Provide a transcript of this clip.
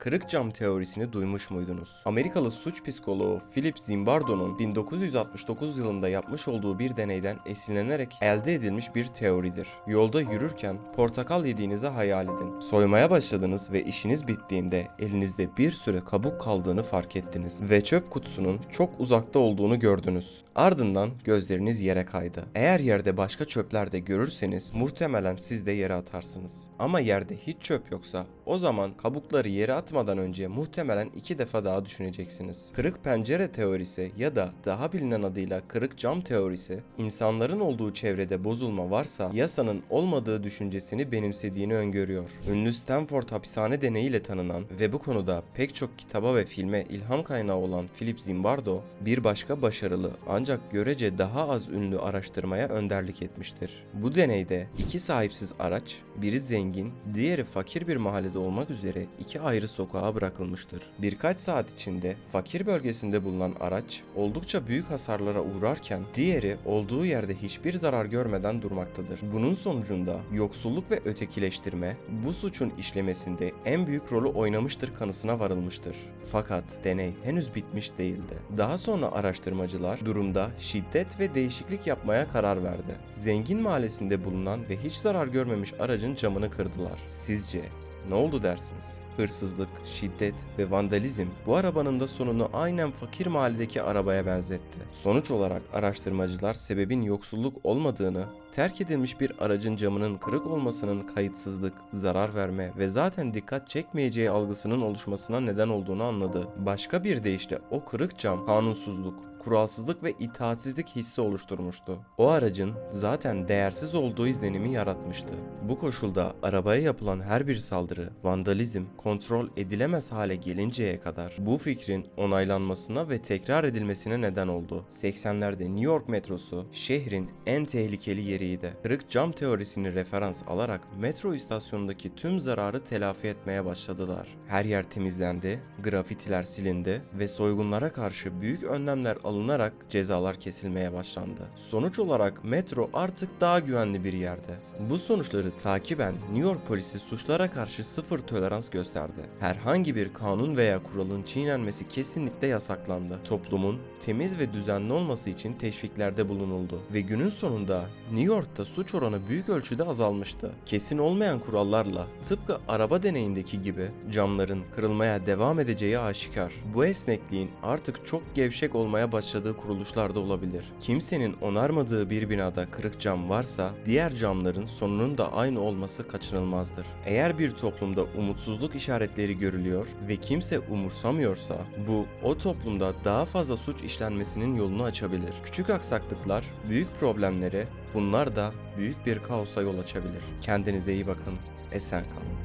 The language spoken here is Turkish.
Kırık cam teorisini duymuş muydunuz? Amerikalı suç psikoloğu Philip Zimbardo'nun 1969 yılında yapmış olduğu bir deneyden esinlenerek elde edilmiş bir teoridir. Yolda yürürken portakal yediğinizi hayal edin. Soymaya başladınız ve işiniz bittiğinde elinizde bir süre kabuk kaldığını fark ettiniz ve çöp kutusunun çok uzakta olduğunu gördünüz. Ardından gözleriniz yere kaydı. Eğer yerde başka çöpler de görürseniz muhtemelen siz de yere atarsınız. Ama yerde hiç çöp yoksa o zaman kabukları yere atmadan önce muhtemelen iki defa daha düşüneceksiniz. Kırık pencere teorisi ya da daha bilinen adıyla kırık cam teorisi insanların olduğu çevrede bozulma varsa yasanın olmadığı düşüncesini benimsediğini öngörüyor. Ünlü Stanford hapishane deneyiyle tanınan ve bu konuda pek çok kitaba ve filme ilham kaynağı olan Philip Zimbardo bir başka başarılı ancak görece daha az ünlü araştırmaya önderlik etmiştir. Bu deneyde iki sahipsiz araç, biri zengin, diğeri fakir bir mahallede olmak üzere iki ayrı sokağa bırakılmıştır. Birkaç saat içinde fakir bölgesinde bulunan araç oldukça büyük hasarlara uğrarken diğeri olduğu yerde hiçbir zarar görmeden durmaktadır. Bunun sonucunda yoksulluk ve ötekileştirme bu suçun işlemesinde en büyük rolü oynamıştır kanısına varılmıştır. Fakat deney henüz bitmiş değildi. Daha sonra araştırmacılar durumda şiddet ve değişiklik yapmaya karar verdi. Zengin mahallesinde bulunan ve hiç zarar görmemiş aracın camını kırdılar. Sizce ne oldu dersiniz? Hırsızlık, şiddet ve vandalizm bu arabanın da sonunu aynen fakir mahalledeki arabaya benzetti. Sonuç olarak araştırmacılar sebebin yoksulluk olmadığını, terk edilmiş bir aracın camının kırık olmasının kayıtsızlık, zarar verme ve zaten dikkat çekmeyeceği algısının oluşmasına neden olduğunu anladı. Başka bir deyişle o kırık cam kanunsuzluk, kuralsızlık ve itaatsizlik hissi oluşturmuştu. O aracın zaten değersiz olduğu izlenimi yaratmıştı. Bu koşulda arabaya yapılan her bir saldırı, vandalizm, kontrol edilemez hale gelinceye kadar bu fikrin onaylanmasına ve tekrar edilmesine neden oldu. 80'lerde New York metrosu şehrin en tehlikeli yeriydi. Kırık cam teorisini referans alarak metro istasyonundaki tüm zararı telafi etmeye başladılar. Her yer temizlendi, grafitiler silindi ve soygunlara karşı büyük önlemler alınarak cezalar kesilmeye başlandı. Sonuç olarak metro artık daha güvenli bir yerde. Bu sonuçları takiben New York polisi suçlara karşı sıfır tolerans gösterdi. Herhangi bir kanun veya kuralın çiğnenmesi kesinlikle yasaklandı. Toplumun temiz ve düzenli olması için teşviklerde bulunuldu ve günün sonunda New York'ta suç oranı büyük ölçüde azalmıştı. Kesin olmayan kurallarla tıpkı araba deneyindeki gibi camların kırılmaya devam edeceği aşikar. Bu esnekliğin artık çok gevşek olmaya başladığı kuruluşlarda olabilir. Kimsenin onarmadığı bir binada kırık cam varsa diğer camların sonunun da aynı olması kaçınılmazdır. Eğer bir toplumda umutsuzluk işaretleri görülüyor ve kimse umursamıyorsa bu o toplumda daha fazla suç işlenmesinin yolunu açabilir. Küçük aksaklıklar büyük problemlere, bunlar da büyük bir kaosa yol açabilir. Kendinize iyi bakın, esen kalın.